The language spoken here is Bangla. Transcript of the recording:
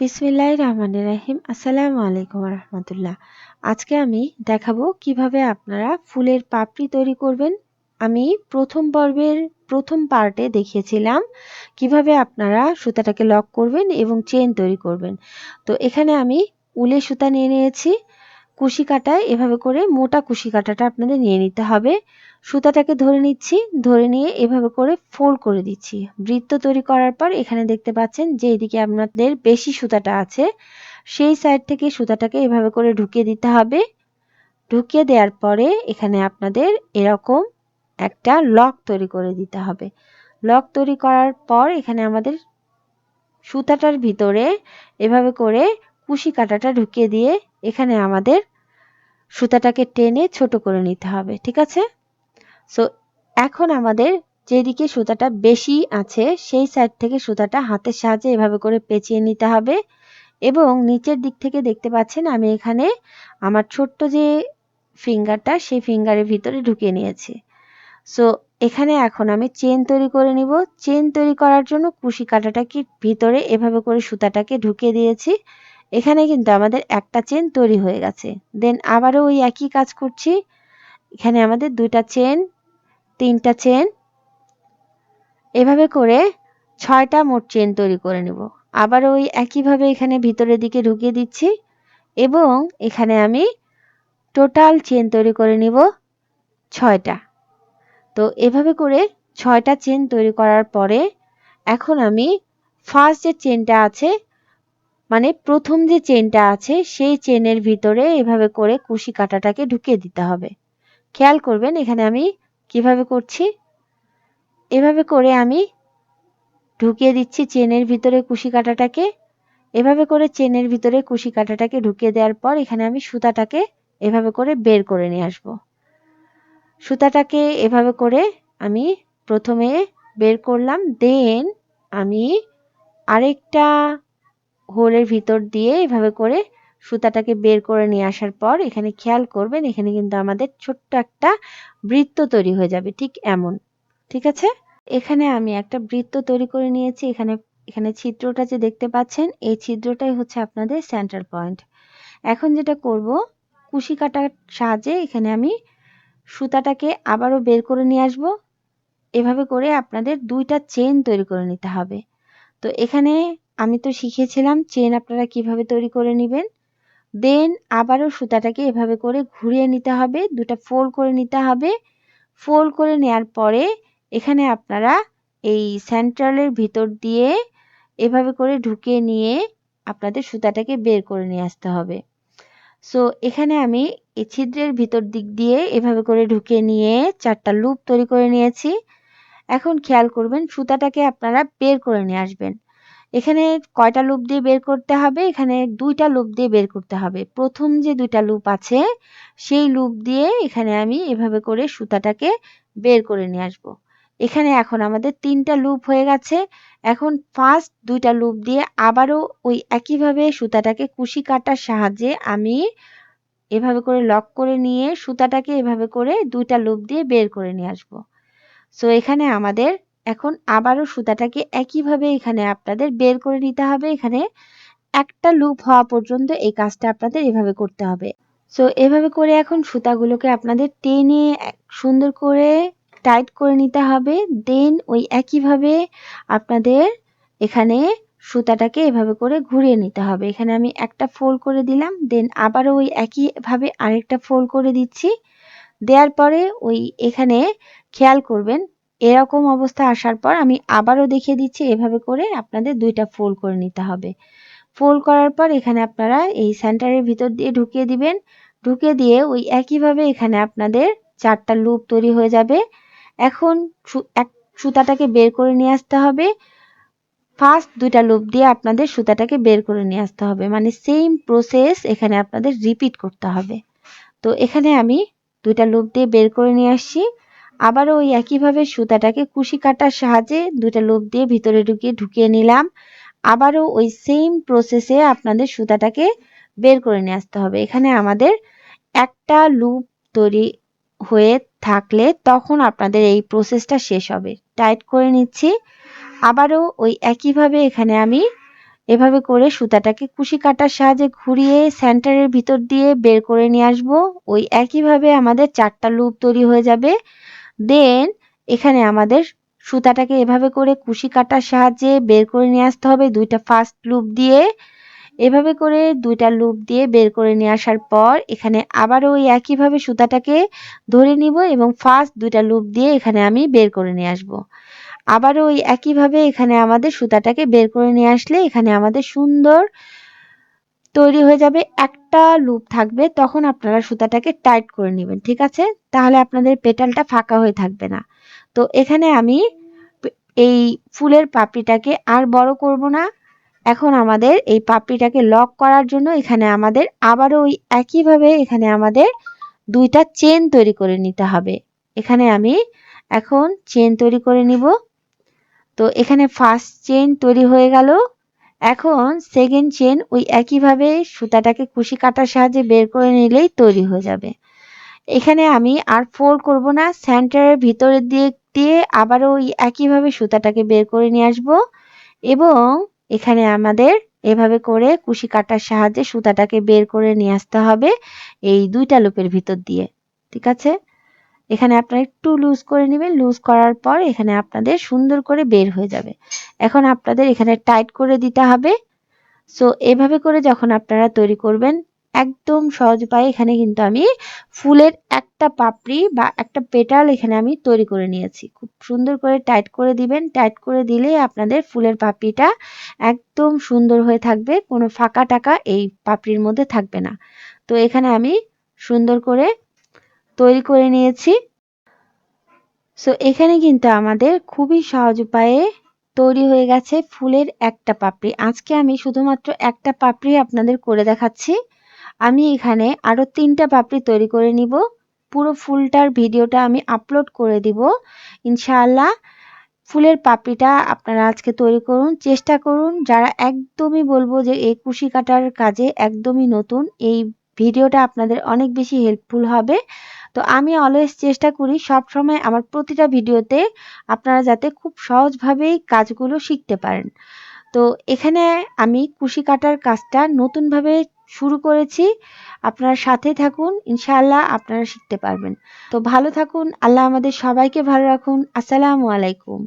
বিসমিল্লাহ রহমানির রাহিম। আসসালামু আলাইকুম রহমতুল্লাহ আজকে আমি দেখাবো কীভাবে আপনারা ফুলের পাপড়ি তৈরি করবেন। আমি প্রথম পর্বের প্রথম পার্টে দেখিয়েছিলাম কীভাবে আপনারা সুতাটাকে লক করবেন এবং চেন তৈরি করবেন। তো এখানে আমি উলের সুতা নিয়ে নিয়েছি। কুশি কাটায় এভাবে করে মোটা কুশি কাটাটা আপনাদের নিয়ে নিতে হবে। সুতাটাকে ধরে নিচ্ছি, ধরে নিয়ে এভাবে করে ফোল্ড করে দিচ্ছি। বৃত্ত তৈরি করার পর এখানে দেখতে পাচ্ছেন যে এদিকে আপনাদের বেশি সুতাটা আছে, সেই সাইড থেকে সুতাটাকে এভাবে করে ঢুকিয়ে দিতে হবে। ঢুকিয়ে দেওয়ার পরে এখানে আপনাদের এরকম একটা লক তৈরি করে দিতে হবে। লক তৈরি করার পর এখানে আমাদের সুতাটার ভিতরে এভাবে করে কুশি কাটাটা ঢুকিয়ে দিয়ে এখানে আমাদের সুতাটাকে টেনে ছোট করে নিতে হবে, ঠিক আছে? সো এখন আমাদের যেদিকে সুতাটা বেশি আছে, সেই সাইড থেকে সুতাটা হাতের সাহায্যে এভাবে করে পেঁচিয়ে নিতে হবে। এবং নিচের দিক থেকে দেখতে পাচ্ছেন আমি এখানে আমার ছোট্ট যে ফিঙ্গারটা, সেই ফিঙ্গারের ভিতরে ঢুকিয়ে নিয়েছি। সো এখানে এখন আমি চেন তৈরি করে নিব। চেন তৈরি করার জন্য কুশি কাটাটাকে ভিতরে এভাবে করে সুতাটাকে ঢুকিয়ে দিয়েছি। এখানে কিন্তু আমাদের একটা চেন তৈরি হয়ে গেছে। দেন আবারও ওই একই কাজ করছি। এখানে আমাদের দুইটা চেন তিনটা চেন। এভাবে করে ছয়টা মোট চেন তৈরি করে নেব। আবার ওই একইভাবে এখানে ভিতরের দিকে ঢুকিয়ে দিচ্ছি এবং এখানে আমি টোটাল চেন তৈরি করে নিব ছয়টা। তো এভাবে করে ছয়টা চেন তৈরি করার পরে এখন আমি ফার্স্ট যে চেনটা আছে মানে প্রথম যে চেনটা আছে, সেই চেনের ভিতরে এভাবে করে কুশি কাটাটাকে ঢুকিয়ে দিতে হবে। খেয়াল করবেন, এখানে আমি কীভাবে করছি? এভাবে করে আমি ঢুকিয়ে দিচ্ছি চেনের ভিতরে কুশি কাটাটাকে। এভাবে করে চেনের ভিতরে কুশি কাটাটাকে ঢুকিয়ে দেওয়ার পর এখানে আমি সুতাটাকে এভাবে করে বের করে নিয়ে আসব। সুতাটাকে এভাবে করে আমি প্রথমে বের করলাম, দেন আমি আরেকটা হোলের ভিতর দিয়ে এভাবে করে সুতাটাকে বের করে নিয়ে আসার পর এখানে খেয়াল করবেন, এখানে কিন্তু আমাদের ছোট্ট একটা বৃত্ত তৈরি হয়ে যাবে, ঠিক এমন, ঠিক আছে? এখানে আমি একটা বৃত্ত তৈরি করে নিয়েছি, এখানে এখানে ছিদ্রটা যে দেখতে পাচ্ছেন, এই ছিদ্রটাই হচ্ছে আপনাদের সেন্টার পয়েন্ট এখন যেটা করব, কুশি কাটার সাহায্যে এখানে আমি সুতাটাকে আবারও বের করে নিয়ে আসব। এভাবে করে আপনাদের দুইটা চেন তৈরি করে নিতে হবে। তো এখানে আমি তো শিখেছিলাম চেন আপনারা কীভাবে তৈরি করে নেবেন দেন আবারও সুতাটাকে এভাবে করে ঘুরিয়ে নিতে হবে, দুটা ফোল্ড করে নিতে হবে। ফোল্ড করে নেওয়ার পরে এখানে আপনারা এই সেন্ট্রালের ভিতর দিয়ে এভাবে করে ঢুকিয়ে নিয়ে আপনাদের সুতাটাকে বের করে নিয়ে আসতে হবে। সো এখানে আমি এই ছিদ্রের ভিতর দিক দিয়ে এভাবে করে ঢুকিয়ে নিয়ে চারটা লুপ তৈরি করে নিয়েছি। এখন খেয়াল করবেন সুতাটাকে আপনারা বের করে নিয়ে আসবেন। এখানে কয়টা লুপ দিয়ে বের করতে হবে? এখানে দুইটা লুপ দিয়ে বের করতে হবে। প্রথম যে দুইটা লুপ আছে, সেই লুপ দিয়ে এখানে আমি এভাবে করে সুতাটাকে বের করে নিয়ে আসব। এখানে এখন আমাদের তিনটা লুপ হয়ে গেছে। এখন ফার্স্ট দুইটা লুপ দিয়ে আবারও ওই একইভাবে সুতাটাকে কুশি কাটার সাহায্যে আমি এভাবে করে লক করে নিয়ে সুতাটাকে এভাবে করে দুইটা লুপ দিয়ে বের করে নিয়ে আসব। সো এখানে আমাদের এখন আবারও সুতাটাকে একইভাবে এখানে আপনাদের বের করে নিতে হবে। এখানে একটা লুপ হওয়া পর্যন্ত এই কাজটা আপনাদের এভাবে করতে হবে। সো এভাবে করে এখন সুতাগুলোকে আপনাদের টেনে সুন্দর করে টাইট করে নিতে হবে। দেন ওই একইভাবে আপনাদের এখানে সুতাটাকে এভাবে করে ঘুরিয়ে নিতে হবে। এখানে আমি একটা ফোল্ড করে দিলাম। দেন আবারও ওই একইভাবে আরেকটা ফোল্ড করে দিচ্ছি। দেওয়ার পরে ওই এখানে খেয়াল করবেন এরকম অবস্থা আসার পর আমি আবারও দেখিয়ে দিচ্ছি, এভাবে করে আপনাদের দুইটা ফোল্ড করে নিতে হবে। ফোল্ড করার পর এখানে আপনারা এই সেন্টারের ভিতর দিয়ে ঢুকিয়ে দিবেন। ঢুকে দিয়ে ওই একইভাবে এখানে আপনাদের চারটা লুপ তৈরি হয়ে যাবে। এখন এক সুতাটাকে বের করে নিয়ে আসতে হবে। ফার্স্ট দুইটা লুপ দিয়ে আপনাদের সুতাটাকে বের করে নিয়ে আসতে হবে। মানে সেম প্রসেস এখানে আপনাদের রিপিট করতে হবে। তো এখানে আমি দুইটা লুপ দিয়ে বের করে নিয়ে আসছি। আবারও ওই একইভাবে সুতাটাকে কুশি কাটার সাহায্যে দুটা লুপ দিয়ে ভিতরে ঢুকিয়ে ঢুকিয়ে নিলাম। আবারও ওই সেম প্রসেসে আপনাদের সুতাটাকে বের করে নিয়ে আসতে হবে। এখানে আমাদের একটা লুপ তৈরি হয়ে থাকলে তখন আপনাদের এই প্রসেসটা শেষ হবে। টাইট করে নিচ্ছি। আবারও ওই একইভাবে এখানে আমি এভাবে করে সুতাটাকে কুশি কাটার সাহায্যে ঘুরিয়ে সেন্টারের ভিতর দিয়ে বের করে নিয়ে আসব। ওই একইভাবে আমাদের চারটা লুপ তৈরি হয়ে যাবে। দেন এখানে আমাদের সুতাটাকে এভাবে করে কুশি কাটার সাহায্যে বের করে নিয়ে আসতে হবে। দুইটা ফার্স্ট লুপ দিয়ে এভাবে করে দুইটা লুপ দিয়ে বের করে নিয়ে আসার পর এখানে আবারও ওই একইভাবে সুতাটাকে ধরে নিব এবং ফার্স্ট দুইটা লুপ দিয়ে এখানে আমি বের করে নিয়ে আসব। আবারও ওই একইভাবে এখানে আমাদের সুতাটাকে বের করে নিয়ে আসলে এখানে আমাদের সুন্দর তৈরি হয়ে যাবে, একটা লুপ থাকবে, তখন আপনারা সুতাটাকে টাইট করে নেবেন, ঠিক আছে? তাহলে আপনাদের পেটালটা ফাঁকা হয়ে থাকবে না। তো এখানে আমি এই ফুলের পাপড়িটাকে আর বড় করব না। এখন আমাদের এই পাপড়িটাকে লক করার জন্য এখানে আমাদের আবারও ওই একইভাবে এখানে আমাদের দুইটা চেন তৈরি করে নিতে হবে। এখানে আমি এখন চেন তৈরি করে নিব। তো এখানে ফার্স্ট চেন তৈরি হয়ে গেল। এখন সেকেন্ড চেন ওই একইভাবে সুতাটাকে কুশি কাটার সাহায্যে বের করে নিলেই তৈরি হয়ে যাবে। এখানে আমি আর ফোর করব না সেন্টারের ভিতরের দিক দিয়ে আবারও ওই একইভাবে সুতাটাকে বের করে নিয়ে আসব এবং এখানে আমাদের এভাবে করে কুশি কাটার সাহায্যে সুতাটাকে বের করে নিয়ে আসতে হবে এই দুইটা লুপের ভিতর দিয়ে। ঠিক আছে? এখানে আপনারা একটু লুজ করে নেবেন। লুজ করার পর এখানে আপনাদের সুন্দর করে বের হয়ে যাবে। এখন আপনাদের এখানে টাইট করে দিতে হবে। সো এভাবে করে যখন আপনারা তৈরি করবেন, একদম সহজ উপায়ে এখানে কিন্তু আমি ফুলের একটা পাপড়ি বা একটা পেটাল এখানে আমি তৈরি করে নিয়েছি। খুব সুন্দর করে টাইট করে দিবেন। টাইট করে দিলেই আপনাদের ফুলের পাপড়িটা একদম সুন্দর হয়ে থাকবে। কোনো ফাঁকা টাকা এই পাপড়ির মধ্যে থাকবে না। তো এখানে আমি সুন্দর করে তৈরি করে নিয়েছি। সো এখানে কিন্তু আমাদের খুবই সহজ উপায়ে তৈরি হয়ে গেছে ফুলের একটা পাপড়ি। আজকে আমি শুধুমাত্র একটা পাপড়ি আপনাদের করে দেখাচ্ছি। আমি এখানে আরও তিনটা পাপড়ি তৈরি করে নিব। পুরো ফুলটার ভিডিওটা আমি আপলোড করে দিব। ইনশাআল্লাহ ফুলের পাপড়িটা আপনারা আজকে তৈরি করুন। চেষ্টা করুন যারা একদমই বলব যে এই কুশি কাটার কাজে একদমই নতুন, এই ভিডিওটা আপনাদের অনেক বেশি হেল্পফুল হবে। তো আমি অলওয়েজ চেষ্টা করি সব সময় আমার প্রতিটা ভিডিওতে আপনারা যাতে খুব সহজভাবেই কাজগুলো শিখতে পারেন। তো এখানে আমি কুশি কাটার কাজটা নতুনভাবে শুরু করেছি। আপনারা সাথে থাকুন, ইনশাআল্লাহ আপনারা শিখতে পারবেন। তো ভালো থাকুন, আল্লাহ আমাদের সবাইকে ভালো রাখুন। আসসালামু আলাইকুম।